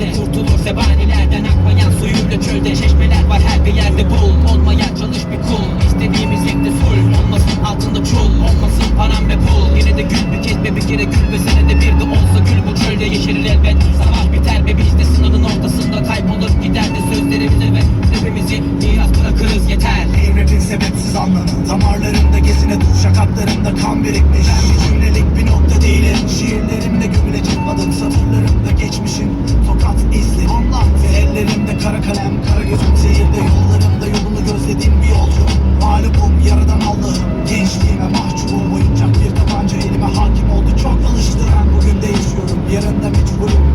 yerde Kurtulur zebanilerden akmayan suyuyla çölde. Çeşmeler var her bir yerde bul. Olmaya çalış bir kul. İstediğimiz yekte full. Olmasın altında çul. Olmasın param ve pul. Yine de gül bir kez ve bir kere gül Ve senede bir de olsa gül. Bu çölde yeşerir elbet. Savaş biter ve biz de sınırın ortasında Kaybolup gider de sözlerimize ve Hepimizi miras bırakırız. Yeter. Hey rapin sebepsiz anlamı Damarlarında gezine dur Şakaklarında kan birikmiş. Vermiş Rüyalarımda geçmişim Fakat izlerim Anlat ve ellerimde kara kalem Kara gözüm zehirde. Yollarımda yolunu gözlediğim bir yolcu Mağlubum yaradan Allah'ım. Gençliğime mahcubum Oyuncak bir tabanca elime hakim oldu. Çok alıştıran bugün de yaşıyorum. Yarın da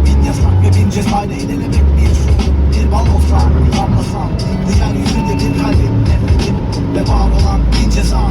Bin yasak ve bin cezayla ilelemek bir şuurum Bir bal olsam, yanmasam Diğer yüzünde bir kalbim Nefretim. Ve var olan bin ceza